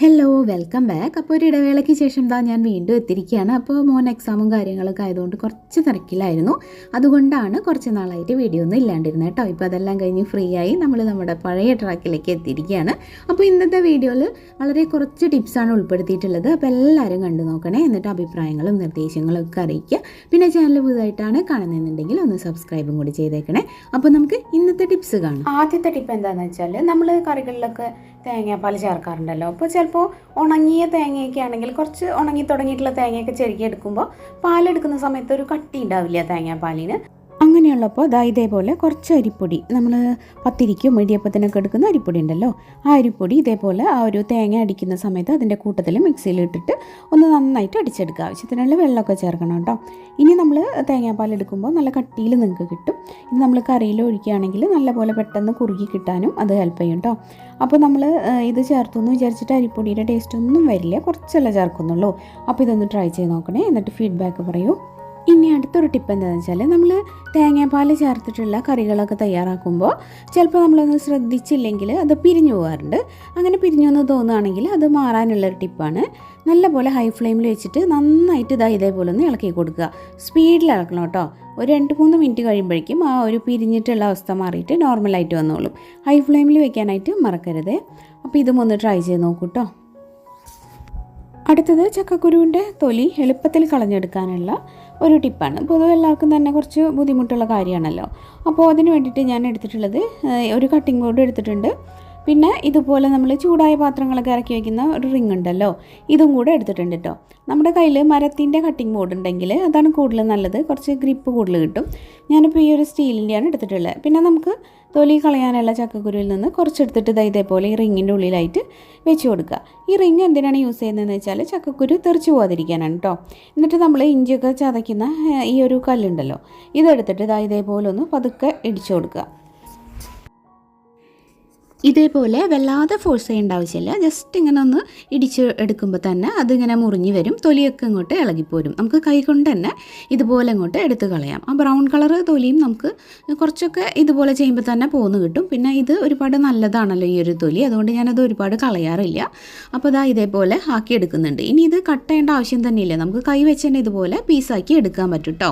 Hello, welcome back അപ്പോൾ ഒരു ഇടവേളയ്ക്ക് ശേഷം ദാ ഞാൻ വീണ്ടും എത്തിരിക്കുകയാണ് അപ്പോൾ മോൻ എക്സാമും കാര്യങ്ങളൊക്കെ ആയതുകൊണ്ട് കുറച്ച് തിരക്കിലായിരുന്നു. അതുകൊണ്ടാണ് കുറച്ച് നാളായിട്ട് വീഡിയോ ഒന്നും ഇല്ലാണ്ടിരുന്നത് കേട്ടോ. ഇപ്പോൾ അതെല്ലാം കഴിഞ്ഞ് ഫ്രീ ആയി നമ്മൾ നമ്മുടെ പഴയ ട്രാക്കിലേക്ക് എത്തിയിരിക്കുകയാണ്. അപ്പോൾ ഇന്നത്തെ വീഡിയോയിൽ വളരെ കുറച്ച് ടിപ്സാണ് ഉൾപ്പെടുത്തിയിട്ടുള്ളത്. അപ്പോൾ എല്ലാവരും കണ്ടു നോക്കണേ. എന്നിട്ട് അഭിപ്രായങ്ങളും നിർദ്ദേശങ്ങളും ഒക്കെ അറിയിക്കുക. പിന്നെ ചാനൽ പുതുതായിട്ടാണ് കാണുന്നതെന്നുണ്ടെങ്കിൽ ഒന്ന് സബ്സ്ക്രൈബും കൂടി ചെയ്തേക്കണേ. അപ്പോൾ നമുക്ക് ഇന്നത്തെ ടിപ്സ് കാണാം. ആദ്യത്തെ ടിപ്പ് എന്താണെന്ന് വെച്ചാൽ നമ്മൾ കറികളിലൊക്കെ തേങ്ങാപ്പാൽ ചേർക്കാറുണ്ടല്ലോ. അപ്പോൾ ചിലപ്പോൾ ഉണങ്ങിയ തേങ്ങയൊക്കെ ആണെങ്കിൽ കുറച്ച് ഉണങ്ങി തുടങ്ങിയിട്ടുള്ള തേങ്ങയൊക്കെ ചെരുക്കി എടുക്കുമ്പോൾ പാലെടുക്കുന്ന സമയത്ത് ഒരു കട്ടി ഉണ്ടാവില്ല തേങ്ങാപ്പാലിന്. അങ്ങനെയുള്ളപ്പോൾ ദാ ഇതേപോലെ കുറച്ച് അരിപ്പൊടി. നമ്മൾ പത്തിരിക്കും ഇടിയപ്പത്തിനൊക്കെ എടുക്കുന്ന അരിപ്പൊടി ഉണ്ടല്ലോ. ആ അരിപ്പൊടി ഇതേപോലെ ആ ഒരു തേങ്ങ അടിക്കുന്ന സമയത്ത് അതിന്റെ കൂട്ടത്തിൽ മിക്സിയിൽ ഇട്ടിട്ട് ഒന്ന് നന്നായിട്ട് അടിച്ചെടുക്കുക. ആവശ്യത്തിനുള്ള വെള്ളമൊക്കെ ചേർക്കണം കേട്ടോ. ഇനി നമ്മൾ തേങ്ങാപ്പാൽ എടുക്കുമ്പോൾ നല്ല കട്ടിയിൽ നിങ്ങൾക്ക് കിട്ടും. ഇത് നമ്മൾ കറിയിൽ ഒഴിക്കുകയാണെങ്കിൽ നല്ലപോലെ പെട്ടെന്ന് കുറുകി കിട്ടാനും അത് ഹെൽപ്പ് ചെയ്യും കേട്ടോ. അപ്പോൾ നമ്മൾ ഇത് ചേർത്തു എന്ന് വിചാരിച്ചിട്ട് അരിപ്പൊടിയുടെ ടേസ്റ്റ് ഒന്നും വരില്ല. കുറച്ചല്ലേ ചേർക്കുന്നുള്ളൂ. അപ്പോൾ ഇതൊന്ന് ട്രൈ ചെയ്ത് നോക്കണേ. എന്നിട്ട് ഫീഡ്ബാക്ക് പറയൂ. ഇനി അടുത്തൊരു ടിപ്പ് എന്താണെന്ന് വെച്ചാൽ നമ്മൾ തേങ്ങാപ്പാൽ ചേർത്തിട്ടുള്ള കറികളൊക്കെ തയ്യാറാക്കുമ്പോൾ ചിലപ്പോൾ നമ്മളൊന്ന് ശ്രദ്ധിച്ചില്ലെങ്കിൽ അത് പിരിഞ്ഞു പോകാറുണ്ട്. അങ്ങനെ പിരിഞ്ഞു എന്ന് തോന്നുകയാണെങ്കിൽ അത് മാറാനുള്ളൊരു ടിപ്പാണ് നല്ലപോലെ ഹൈ ഫ്ലെയിമിൽ വെച്ചിട്ട് നന്നായിട്ട് ഇതാ ഇതേപോലെ ഒന്ന് ഇളക്കി കൊടുക്കുക. സ്പീഡിൽ ഇളക്കണം കേട്ടോ. ഒരു രണ്ട് മൂന്ന് മിനിറ്റ് കഴിയുമ്പോഴേക്കും ആ ഒരു പിരിഞ്ഞിട്ടുള്ള അവസ്ഥ മാറിയിട്ട് നോർമലായിട്ട് വന്നോളും. ഹൈ ഫ്ലെയിമിൽ വെക്കാനായിട്ട് മറക്കരുത്. അപ്പോൾ ഇതും ഒന്ന് ട്രൈ ചെയ്ത് നോക്കൂ കേട്ടോ. അടുത്തത് ചക്കക്കുരുവിന്റെ തൊലി എളുപ്പത്തിൽ കളഞ്ഞെടുക്കാനുള്ള ഒരു ടിപ്പാണ്. പൊതുവെ എല്ലാവർക്കും തന്നെ കുറച്ച് ബുദ്ധിമുട്ടുള്ള കാര്യമാണല്ലോ. അപ്പോൾ അതിന് വേണ്ടിയിട്ട് ഞാൻ എടുത്തിട്ടുള്ളത് ഒരു കട്ടിംഗ് ബോർഡ് എടുത്തിട്ടുണ്ട്. പിന്നെ ഇതുപോലെ നമ്മൾ ചൂടായ പാത്രങ്ങളൊക്കെ ഇറക്കി വയ്ക്കുന്ന ഒരു റിംഗ് ഉണ്ടല്ലോ ഇതും കൂടെ എടുത്തിട്ടുണ്ട് കേട്ടോ നമ്മുടെ കയ്യിൽ മരത്തിന്റെ കട്ടിംഗ് ബോർഡ് ഉണ്ടെങ്കിൽ അതാണ് കൂടുതൽ നല്ലത്. കുറച്ച് ഗ്രിപ്പ് കൂടുതൽ കിട്ടും. ഞാനിപ്പോൾ ഈ ഒരു സ്റ്റീലിന്റെയാണ് എടുത്തിട്ടുള്ളത്. പിന്നെ നമുക്ക് തൊലി കളയാനുള്ള ചക്കക്കുരുവിൽ നിന്ന് കുറച്ചെടുത്തിട്ട് ഇതാ ഇതേപോലെ ഈ റിങ്ങിന്റെ ഉള്ളിലായിട്ട് വെച്ച് കൊടുക്കുക. ഈ റിങ് എന്തിനാണ് യൂസ് ചെയ്യുന്നതെന്ന് വെച്ചാൽ ചക്കക്കുരു തെറിച്ച് പോകാതിരിക്കാനാണ് കേട്ടോ എന്നിട്ട് നമ്മൾ ഇഞ്ചിയൊക്കെ ചതയ്ക്കുന്ന ഈ ഒരു കല്ലുണ്ടല്ലോ ഇതെടുത്തിട്ട് ഇതാ ഇതേപോലെ ഒന്ന് പതുക്കെ ഇടിച്ചു കൊടുക്കുക. ഇതേപോലെ വല്ലാതെ ഫോഴ്സ് ചെയ്യേണ്ട ആവശ്യമില്ല. ജസ്റ്റ് ഇങ്ങനെ ഒന്ന് ഇടിച്ച് എടുക്കുമ്പോൾ തന്നെ അതിങ്ങനെ മുറിഞ്ഞ് വരും. തൊലിയൊക്കെ ഇങ്ങോട്ട് ഇളകിപ്പോരും. നമുക്ക് കൈ കൊണ്ട് തന്നെ ഇതുപോലെ ഇങ്ങോട്ട് എടുത്ത് കളയാം. ആ ബ്രൗൺ കളർ തൊലിയും നമുക്ക് കുറച്ചൊക്കെ ഇതുപോലെ ചെയ്യുമ്പോൾ തന്നെ പോന്ന് കിട്ടും. പിന്നെ ഇത് ഒരുപാട് നല്ലതാണല്ലോ ഈ ഒരു തൊലി. അതുകൊണ്ട് ഞാനത് ഒരുപാട് കളയാറില്ല. അപ്പോൾ ഇതാ ഇതേപോലെ ആക്കി എടുക്കുന്നുണ്ട്. ഇനി ഇത് കട്ട് ചെയ്യേണ്ട ആവശ്യം തന്നെയില്ല നമുക്ക് കൈ വെച്ച് തന്നെ ഇതുപോലെ പീസാക്കി എടുക്കാൻ പറ്റും കേട്ടോ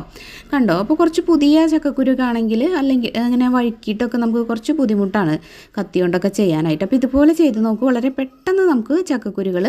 കണ്ടോ? അപ്പോൾ കുറച്ച് പുതിയ ചക്കക്കുരുക്കാണെങ്കിൽ അല്ലെങ്കിൽ അങ്ങനെ വഴുക്കിയിട്ടൊക്കെ നമുക്ക് കുറച്ച് ബുദ്ധിമുട്ടാണ്. കത്തി കൊണ്ടൊക്കെ ചെയ്യാനായിട്ട്. അപ്പോൾ ഇതുപോലെ ചെയ്ത് നോക്കൂ വളരെ പെട്ടെന്ന് നമുക്ക് ചക്കക്കുരുകൾ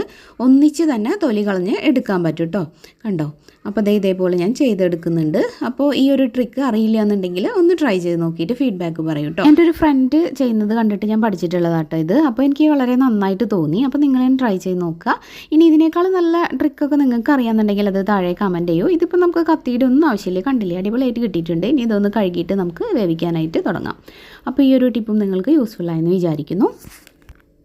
ഒന്നിച്ച് തന്നെ തൊലി കളഞ്ഞ് എടുക്കാൻ പറ്റും കേട്ടോ കണ്ടോ? അപ്പോൾ അതേ ഇതേപോലെ ഞാൻ ചെയ്തെടുക്കുന്നുണ്ട്. അപ്പോൾ ഈ ഒരു ട്രിക്ക് അറിയില്ല എന്നുണ്ടെങ്കിൽ ഒന്ന് ട്രൈ ചെയ്ത് നോക്കിയിട്ട് ഫീഡ്ബാക്ക് പറയൂ കേട്ടോ എന്റെ ഒരു ഫ്രണ്ട് ചെയ്യുന്നത് കണ്ടിട്ട് ഞാൻ പഠിച്ചിട്ടുള്ളതാട്ടോ ഇത്. അപ്പോൾ എനിക്ക് വളരെ നന്നായിട്ട് തോന്നി. അപ്പോൾ നിങ്ങളും ട്രൈ ചെയ്ത് നോക്കുക. ഇനി ഇതിനേക്കാൾ നല്ല ട്രിക്കൊക്കെ നിങ്ങൾക്ക് അറിയാമെന്നുണ്ടെങ്കിൽ അത് താഴെ കമന്റ് ചെയ്യൂ. ഇതിപ്പോൾ നമുക്ക് കത്തിയുടെ ഒന്നും ആവശ്യമില്ല. കണ്ടില്ലേ? അടിപൊളിയായിട്ട് കിട്ടിയിട്ടുണ്ട്. ഇനി ഇതൊന്ന് കഴുകിയിട്ട് നമുക്ക് വേവിക്കാനായിട്ട് തുടങ്ങാം. അപ്പോൾ ഈ ഒരു ടിപ്പും നിങ്ങൾക്ക് യൂസ്ഫുൾ ആയെന്ന് വിചാരിക്കുന്നു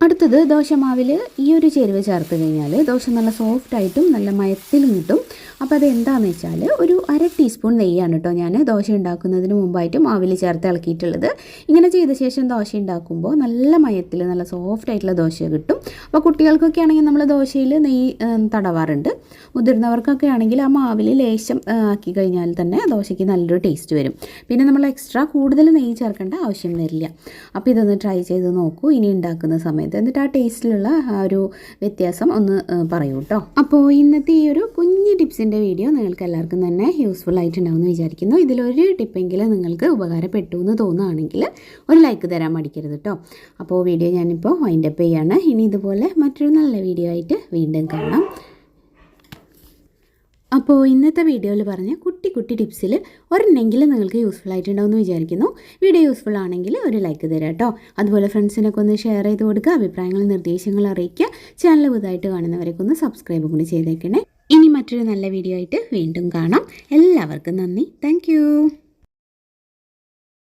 അടുത്തത് ദോശമാവിൽ ഈ ഒരു ചേരുവ ചേർത്ത് കഴിഞ്ഞാൽ ദോശ നല്ല സോഫ്റ്റായിട്ടും നല്ല മയത്തിലും കിട്ടും. അപ്പോൾ അത് എന്താണെന്ന് വെച്ചാൽ ഒരു അര ടീസ്പൂൺ നെയ്യാണ് കേട്ടോ ഞാൻ ദോശ ഉണ്ടാക്കുന്നതിന് മുമ്പായിട്ട് മാവിൽ ചേർത്ത് ഇളക്കിയിട്ടുള്ളത്. ഇങ്ങനെ ചെയ്ത ശേഷം ദോശ ഉണ്ടാക്കുമ്പോൾ നല്ല മയത്തിൽ നല്ല സോഫ്റ്റ് ആയിട്ടുള്ള ദോശ കിട്ടും. അപ്പോൾ കുട്ടികൾക്കൊക്കെ ആണെങ്കിൽ നമ്മൾ ദോശയിൽ നെയ്യ് തടവാറുണ്ട്. മുതിർന്നവർക്കൊക്കെ ആണെങ്കിൽ ആ മാവിൽ ലേശം ആക്കി കഴിഞ്ഞാൽ തന്നെ ദോശയ്ക്ക് നല്ലൊരു ടേസ്റ്റ് വരും. പിന്നെ നമ്മൾ എക്സ്ട്രാ കൂടുതൽ നെയ്യ് ചേർക്കേണ്ട ആവശ്യം വരില്ല. അപ്പോൾ ഇതൊന്ന് ട്രൈ ചെയ്ത് നോക്കൂ. ഇനി ഉണ്ടാക്കുന്ന സമയത്ത് എന്നിട്ട് ആ ടേസ്റ്റിലുള്ള ആ ഒരു വ്യത്യാസം ഒന്ന് പറയൂ കേട്ടോ അപ്പോൾ ഇന്നത്തെ ഈ ഒരു കുഞ്ഞ് ടിപ്സിന്റെ വീഡിയോ നിങ്ങൾക്ക് എല്ലാവർക്കും തന്നെ യൂസ്ഫുൾ ആയിട്ടുണ്ടാവുമെന്ന് വിചാരിക്കുന്നു. ഇതിലൊരു ടിപ്പെങ്കിലും നിങ്ങൾക്ക് ഉപകാരപ്പെട്ടു എന്ന് തോന്നുകയാണെങ്കിൽ ഒരു ലൈക്ക് തരാൻ മടിക്കരുത് കേട്ടോ അപ്പോൾ വീഡിയോ ഞാനിപ്പോൾ വൈൻഡപ്പ് ചെയ്യാണ്. ഇനി ഇതുപോലെ മറ്റൊരു നല്ല വീഡിയോ ആയിട്ട് വീണ്ടും കാണാം. അപ്പോൾ ഇന്നത്തെ വീഡിയോയിൽ പറഞ്ഞ കുട്ടി കുട്ടി ടിപ്സിൽ ഒരെണ്ണെങ്കിലും നിങ്ങൾക്ക് യൂസ്ഫുൾ ആയിട്ടുണ്ടാവുമെന്ന് വിചാരിക്കുന്നു. വീഡിയോ യൂസ്ഫുൾ ആണെങ്കിൽ ഒരു ലൈക്ക് തരാം കേട്ടോ. അതുപോലെ ഫ്രണ്ട്സിനൊക്കെ ഒന്ന് ഷെയർ ചെയ്ത് കൊടുക്കുക അഭിപ്രായങ്ങളും നിർദ്ദേശങ്ങളും അറിയിക്കുക. ചാനൽ പുതുതായിട്ട് കാണുന്നവരൊക്കെ ഒന്ന് സബ്സ്ക്രൈബ് കൂടി ചെയ്തേക്കണേ. ഇനി മറ്റൊരു നല്ല വീഡിയോ ആയിട്ട് വീണ്ടും കാണാം. എല്ലാവർക്കും നന്ദി. താങ്ക്